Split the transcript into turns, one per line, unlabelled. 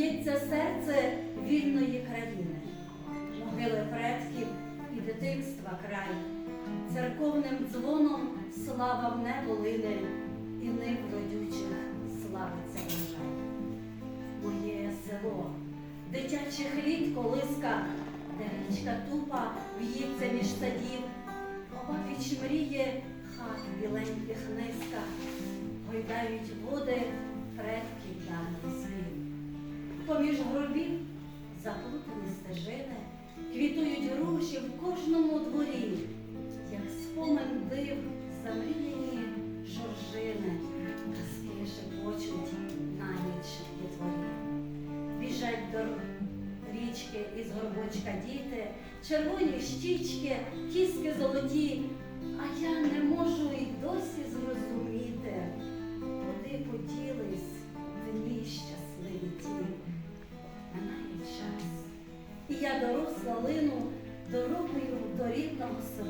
б'ється серце вільної країни, могили предків і дитинства край, церковним дзвоном слава в небо лине, і нив родючих славиться врожай. Моє село, дитячих літ колиска, де річка тупа в'ється між садів, обабіч мріє хат біленьких низка, гойдають води Гробів заплутані стежини, квітують руші в кожному дворі, як спомин див замріяні жоржини, казки шепочуть на ніч дітворі. Біжать до річки із горбочка діти, червоні щічки, кіски золоті, а я не можу й досі зрозуміти, куди поділись я доросла лину дорогою до рідного села.